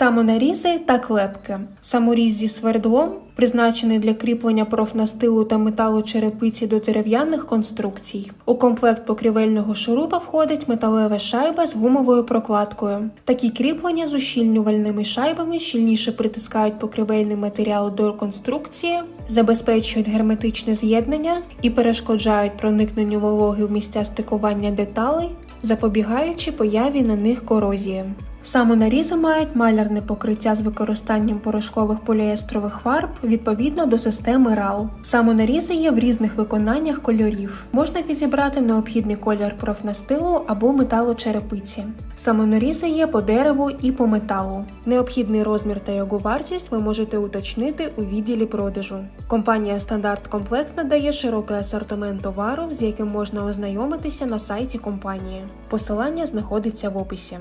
Самонарізи та клепки. Саморіз зі свердлом призначений для кріплення профнастилу та металу черепиці до дерев'яних конструкцій. У комплект покрівельного шурупа входить металева шайба з гумовою прокладкою. Такі кріплення з ущільнювальними шайбами щільніше притискають покрівельний матеріал до конструкції, забезпечують герметичне з'єднання і перешкоджають проникненню вологи в місця стикування деталей, запобігаючи появі на них корозії. Самонарізи мають малярне покриття з використанням порошкових поліестрових фарб відповідно до системи RAL. Самонарізи є в різних виконаннях кольорів. Можна підібрати необхідний колір профнастилу або металу черепиці. Самонарізи є по дереву і по металу. Необхідний розмір та його вартість ви можете уточнити у відділі продажу. Компанія Стандарт Комплект надає широкий асортимент товару, з яким можна ознайомитися на сайті компанії. Посилання знаходиться в описі.